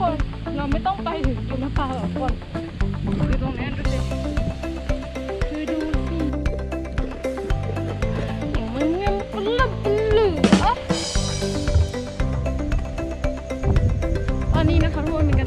คนเราไม่ต้องไปถึงจุลปาหรอกคนคือตรงนี้ดูสิคือดูสิมันเงี้ยมันเริ่เปเหลือตอนนี้นะคะทุกคนเป็นกัน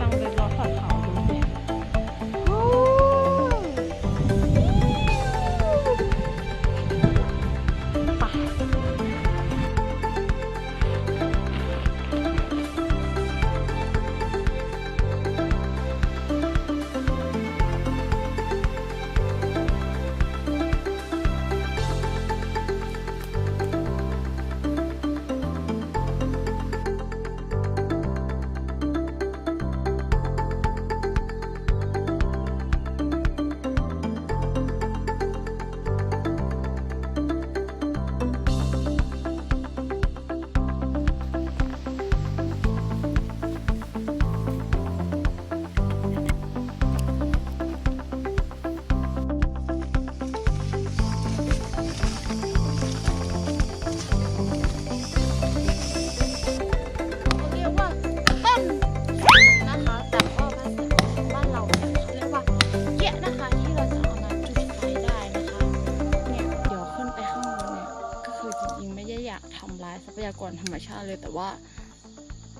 อนธรรมชาติเลยแต่ว่า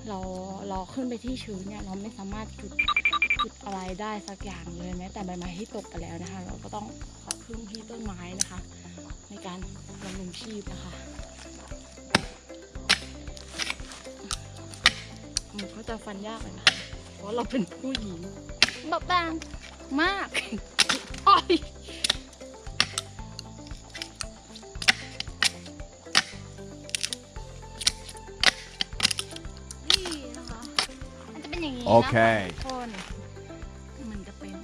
เราเราขึ้นไปที่ชื้นเนี่ยเราไม่สามารถจุดจุดอะไรได้สักอย่างเลยแม้แต่ใบไม้ที่ตกไปแล้วนะคะ เราก็ต้องขอพึ่งที่ต้นไม้นะคะ ในการดำรงชีพนะคะมันก็จะฟันยากเลยนะคะเพราะเราเป็นผู้หญิงบอบบางมากโอ้ย มันจะเป็นอย่างนี้นะคะโอเคทุกคนมันจะเป็น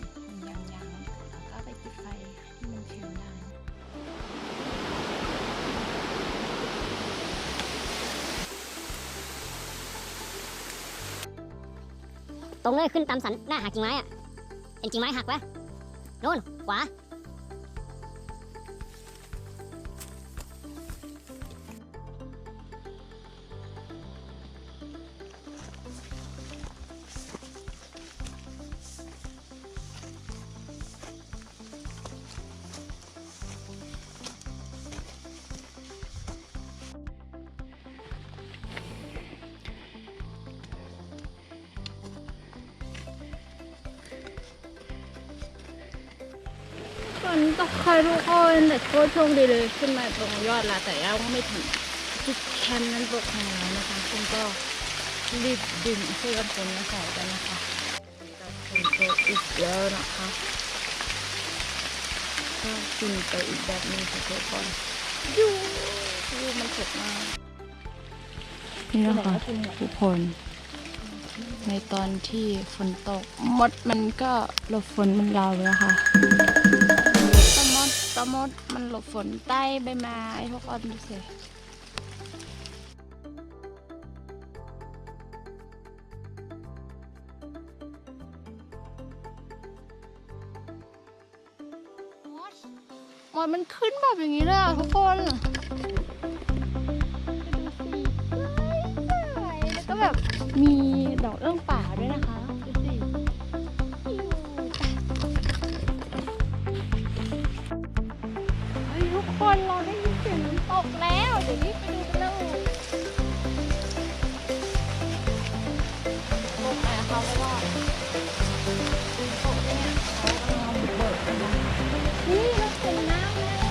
ยางๆแล้วก็ไปติดไฟที่มันชื้นได้ตรงเลยขึ้นตามสันหน้าหักกิ่งไม้อะเห็นกิ่งไม้หักปะนู่นขวา ตกค่ะทุกคนแต่โคตรโชคดีเลยขึ้นมาตรงยอดละแต่ยังไม่ถึงจุดแคมป์นั้นตกของเรานะคะคุณก็รีบดึงช่วยกันคนมาใส่กันนะคะกับฝนตกอีกแล้วนะคะก็กินไปอีกแบบหนึงค่ะทุกคนยูยูมันสดมากนี่นะคะทุกคนในตอนที่ฝนตกมดมันก็หลบฝนมันเราเลยค่ะตะ มดมดมันหลบฝนใต้ใบไม้ทุกคนดูสิมดมันขึ้นแบบอย่างนี้เลยอะทุกคนแล้วก็แบบมีดอกเอื้องป่าด้วยนะคะ เดี๋ยวรีบไปดูกันเลยตกไหนะเพราะว่าตกเนี่ยเขากำลังบุกเบิกกันนะนี่เราเห็นน้ำแล้ว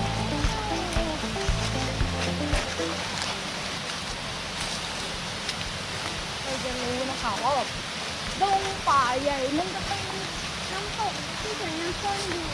เราจะรู้นะคะว่าแบบดงป่าใหญ่มันจะเป็นน้ำตกที่แสนน้ำข้นอยู่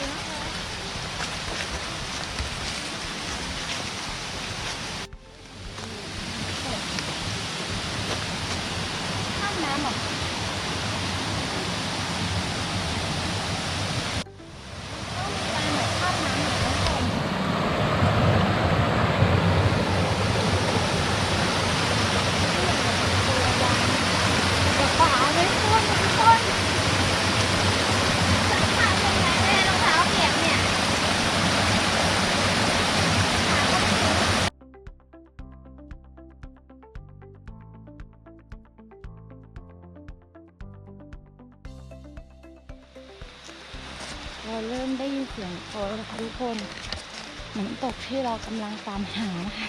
เราเริ่มได้ยินเสียงโคแล้วนะคะทุกคนน้ำตกที่เรากำลังตามหานะคะ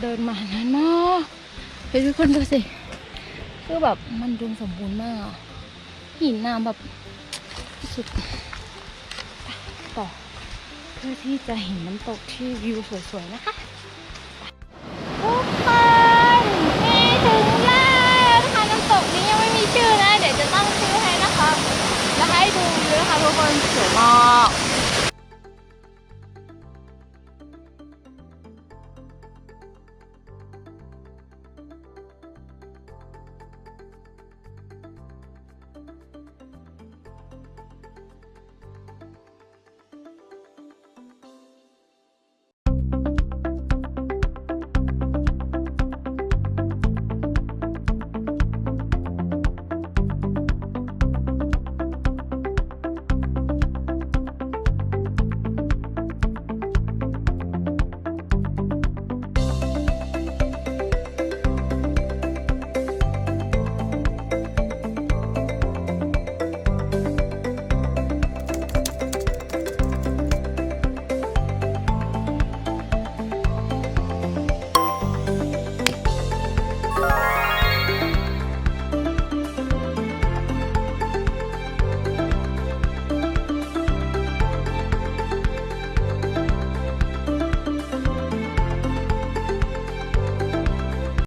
เดินมานานมากเฮทุกคนดูสิ คือแบบมันดุมสมบูรณ์มาก หินน้ำแบบสุดต่อ เพื่อที่จะเห็นน้ำตกที่วิวสวยๆนะคะทุกคนนี่ถึงแล้วนะคะน้ำตกนี้ยังไม่ มี